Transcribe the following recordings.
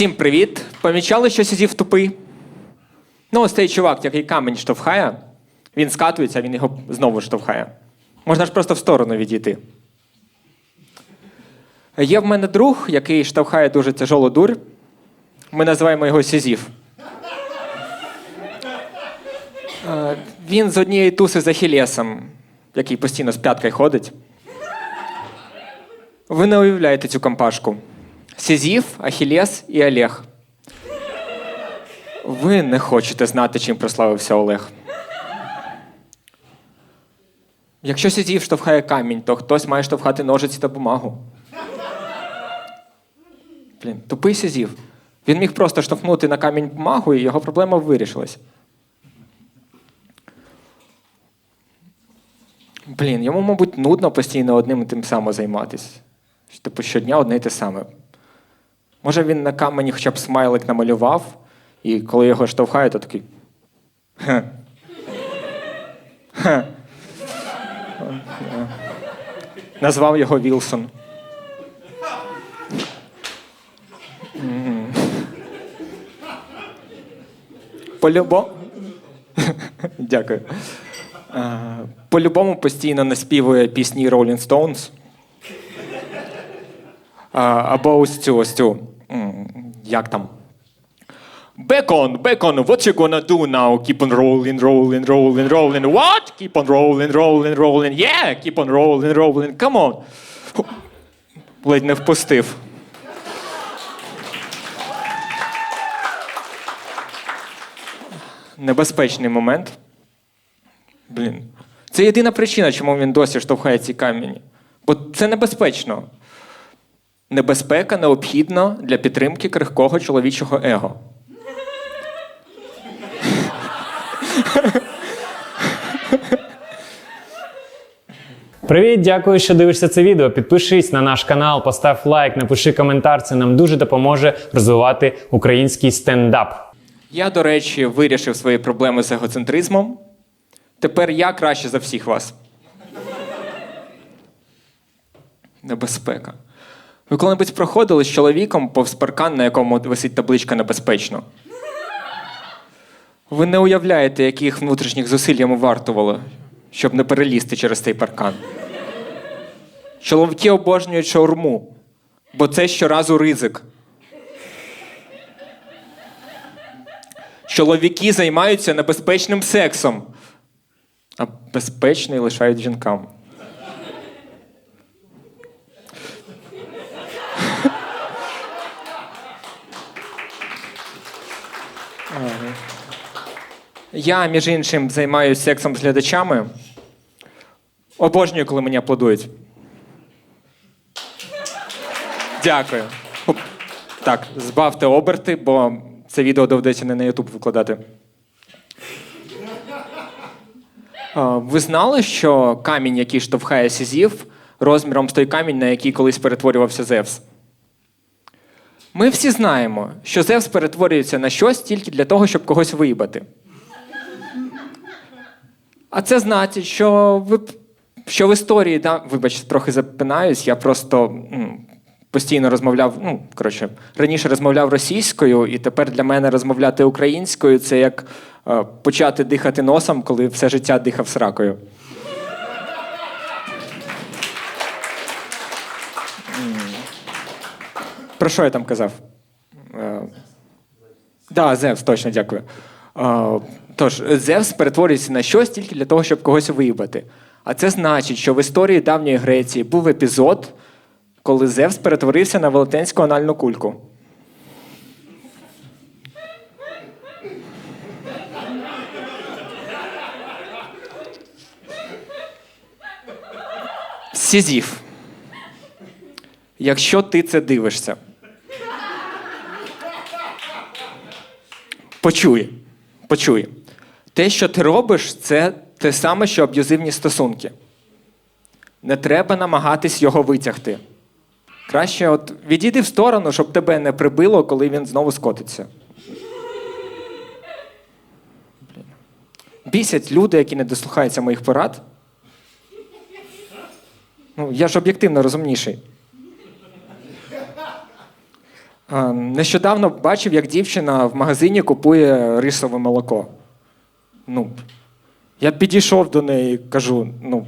Всім привіт! Помічали, що сізів тупий? Ну, ось цей чувак, який камінь штовхає, він скатується, він його знову штовхає. Можна ж просто в сторону відійти. Є в мене друг, який штовхає дуже тяжолу дурь. Ми називаємо його Сізів. Е, Він з однієї туси з Ахілесом, який постійно з п'яткою ходить. Ви не уявляєте цю компашку. Сізів, Ахілес і Олег. Ви не хочете знати, чим прославився Олег. Якщо Сізів штовхає камінь, то хтось має штовхати ножиці та бумагу. Блін, тупий Сізів. Він міг просто штовхнути на камінь бумагу, і його проблема вирішилась. Блін, йому, мабуть, нудно постійно одним і тим самим займатися. Типу, щодня одне і те саме. Може, він на камені хоча б смайлик намалював, і коли його штовхає, то такий. Хе. Хе. Назвав його Вілсон. По-любому. Дякую. По-любому постійно наспівує пісні Rolling Stones. Або ось цю, ось цю. Як там? Back on, back on, what you gonna do now? Keep on rolling, rolling, rolling, rolling. What? Keep on rolling, rolling, rolling. Yeah, keep on rolling, rolling. Come on. Ледь не впустив. Небезпечний момент. Блін. Це єдина причина, чому він досі штовхає ці камені. Бо це небезпечно. Небезпека необхідна для підтримки крихкого чоловічого его. Привіт, дякую, що дивишся це відео. Підпишись на наш канал, постав лайк, напиши коментар. Це нам дуже допоможе розвивати український стендап. Я, до речі, вирішив свої проблеми з егоцентризмом. Тепер я краще за всіх вас. Небезпека. Ви коли-небудь проходили з чоловіком повз паркан, на якому висить табличка небезпечно? Ви не уявляєте, яких внутрішніх зусиль йому вартувало, щоб не перелізти через цей паркан. Чоловіки обожнюють шаурму, бо це щоразу ризик. Чоловіки займаються небезпечним сексом, а безпечний лишають жінкам. Я, між іншим, займаюся сексом з глядачами. Обожнюю, коли мені аплодують. Дякую. Так, збавте оберти, бо це відео доведеться не на YouTube викладати. Ви знали, що камінь, який штовхає Сізів, розміром з той камінь, на який колись перетворювався Зевс? Ми всі знаємо, що Зевс перетворюється на щось тільки для того, щоб когось виїбати. А це значить, що ви, що в історії, да, вибач, трохи запинаюсь, я просто м, постійно розмовляв, ну, коротше, раніше розмовляв російською, і тепер для мене розмовляти українською це як е, почати дихати носом, коли все життя дихав сракою. Про що я там казав? Е, Да, Зевс, точно, дякую. Е, тож, Зевс перетворюється на щось тільки для того, щоб когось виїбати. А це значить, що в історії давньої Греції був епізод, коли Зевс перетворився на велетенську анальну кульку. Сізів. Якщо ти це дивишся. Почуй. Почуй. Те, що ти робиш, це те саме, що аб'юзивні стосунки. Не треба намагатись його витягти. Краще от відійди в сторону, щоб тебе не прибило, коли він знову скотиться. Бісять люди, які не дослухаються моїх порад. Ну, я ж об'єктивно розумніший. Нещодавно бачив, як дівчина в магазині купує рисове молоко. Ну, я підійшов до неї і кажу: ну,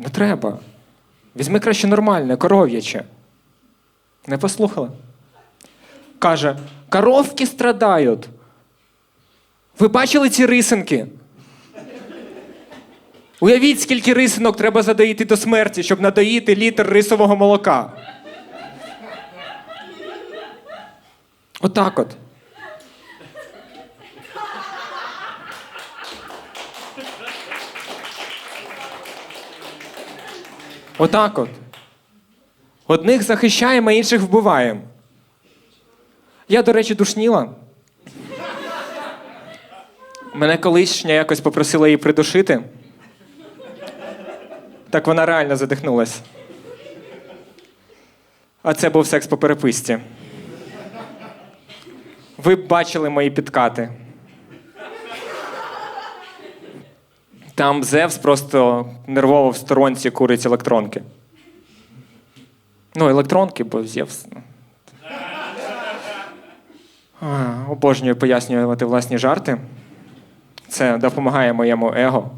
не треба. Візьми краще нормальне, коров'яче. Не послухала. Каже: коровки страдають. Ви бачили ці рисинки? Уявіть, скільки рисинок треба задоїти до смерті, щоб надоїти літр рисового молока. Отак от. Отак от. Одних захищаємо, а інших вбиваємо. Я, до речі, душніла. Мене колишня якось попросила її придушити. Так вона реально задихнулась. А це був секс по переписці. Ви б бачили мої підкати. Там Зевс просто нервово в сторонці курить електронки. Ну, електронки, бо Зевс. ну. Обожнюю пояснювати власні жарти. Це допомагає моєму его.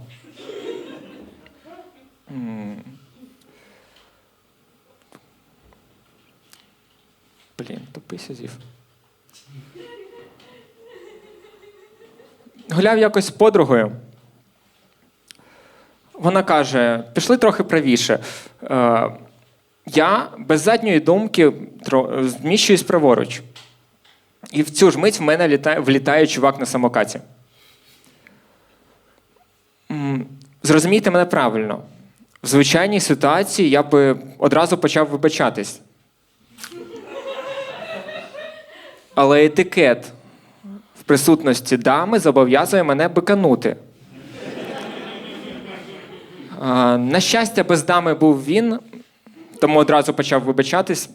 Блін, тупий зів. Гуляв якось з подругою. Вона каже: пішли трохи правіше. Е, я без задньої думки зміщуюсь праворуч. І в цю ж мить в мене літає, влітає чувак на самокаті. Зрозумійте мене правильно. В звичайній ситуації я би одразу почав вибачатись. Але етикет в присутності дами зобов'язує мене биканути. На щастя, без дами був він, тому одразу почав вибачатись.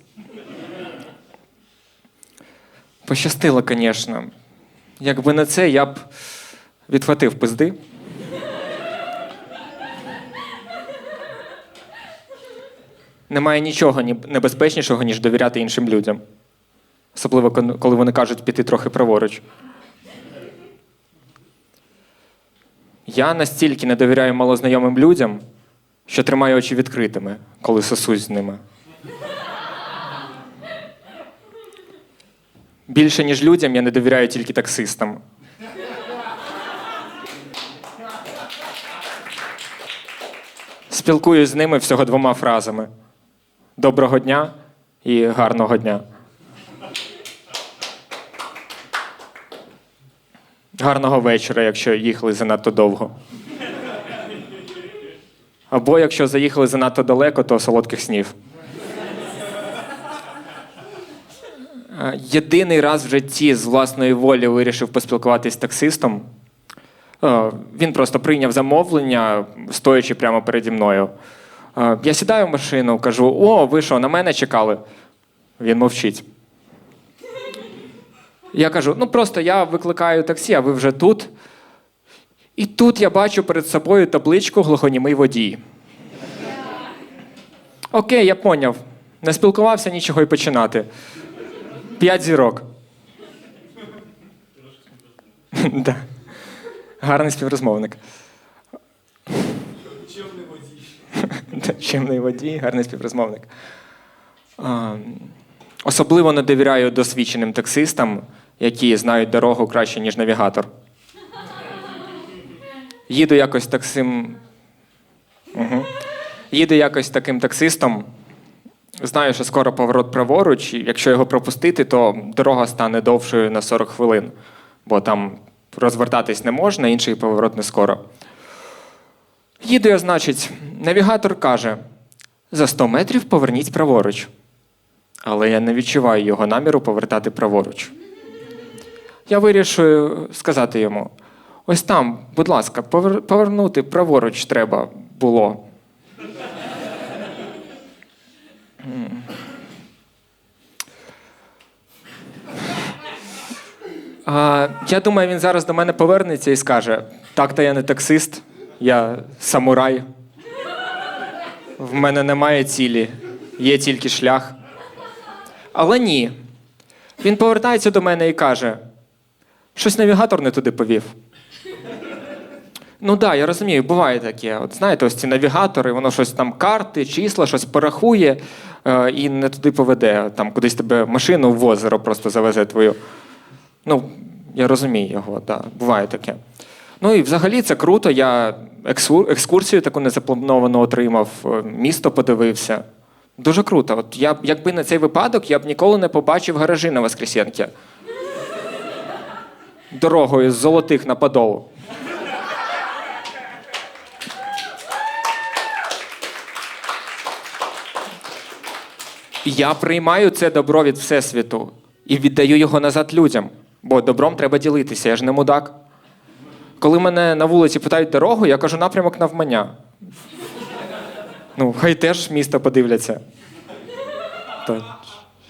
Пощастило, звісно. Якби не це, я б відхватив пизди. Немає нічого небезпечнішого, ніж довіряти іншим людям. Особливо, коли вони кажуть піти трохи праворуч. Я настільки не довіряю малознайомим людям, що тримаю очі відкритими, коли сосусь з ними. Більше, ніж людям, я не довіряю тільки таксистам. Спілкуюсь з ними всього двома фразами: доброго дня і гарного дня. Гарного вечора, якщо їхали занадто довго. Або якщо заїхали занадто далеко, то солодких снів. Е, Єдиний раз в житті з власної волі вирішив поспілкуватись з таксистом. Е, Він просто прийняв замовлення, стоячи прямо переді мною. Е, Я сідаю в машину, кажу: О, ви що, на мене чекали? Він мовчить. Я кажу: ну просто я викликаю таксі, а ви вже тут. І тут я бачу перед собою табличку глухонімий водій. Окей, я поняв. Не спілкувався нічого й починати. П'ять зірок. Да. Гарний співрозмовник. Да, Чимний водій, гарний співрозмовник. А, Особливо не довіряю досвідченим таксистам, які знають дорогу краще, ніж навігатор. Їду якось таксим. Угу. Їду якось таким таксистом. Знаю, що скоро поворот праворуч, і якщо його пропустити, то дорога стане довшою на 40 хвилин, бо там розвертатись не можна, інший поворот не скоро. Їду я, значить, навігатор каже: за 100 метрів поверніть праворуч. Але я не відчуваю його наміру повертати праворуч. Я вирішую сказати йому: ось там, будь ласка, повернути праворуч треба було. Я думаю, він зараз до мене повернеться і скаже: так, то я не таксист, я самурай. В мене немає цілі, є тільки шлях. Але ні. Він повертається до мене і каже: щось навігатор не туди повів. Ну так, да, я розумію, буває таке. От знаєте, ось ці навігатори, воно щось там карти, числа, щось порахує е, і не туди поведе. Там кудись тебе машину в озеро просто завезе твою. Ну, я розумію його, да, буває таке. Ну і взагалі це круто. Я екскурсію таку незаплановану отримав, е, місто подивився. Дуже круто. От я, якби на цей випадок, я б ніколи не побачив гаражі на Воскресенки. Дорогою з золотих на Подолу. Я приймаю це добро від Всесвіту і віддаю його назад людям. Бо добром треба ділитися, я ж не мудак. Коли мене на вулиці питають дорогу, я кажу напрямок навмання. Ну, хай теж місто подивляться. То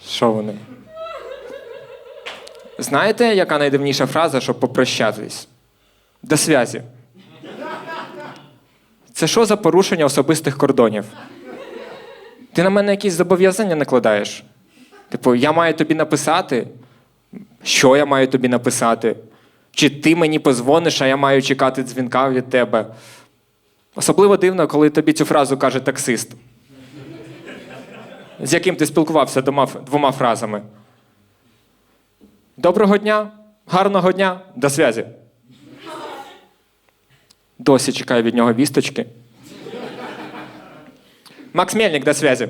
що вони? Знаєте, яка найдивніша фраза, щоб попрощатись? До связі. Це що за порушення особистих кордонів? Ти на мене якісь зобов'язання накладаєш? Типу, я маю тобі написати, що я маю тобі написати? Чи ти мені позвониш, а я маю чекати дзвінка від тебе? Особливо дивно, коли тобі цю фразу каже таксист, з яким ти спілкувався двома, фразами. Доброго дня, гарного дня, до зв'язі. Досі чекаю від нього вісточки. Макс Мельник, до зв'язі.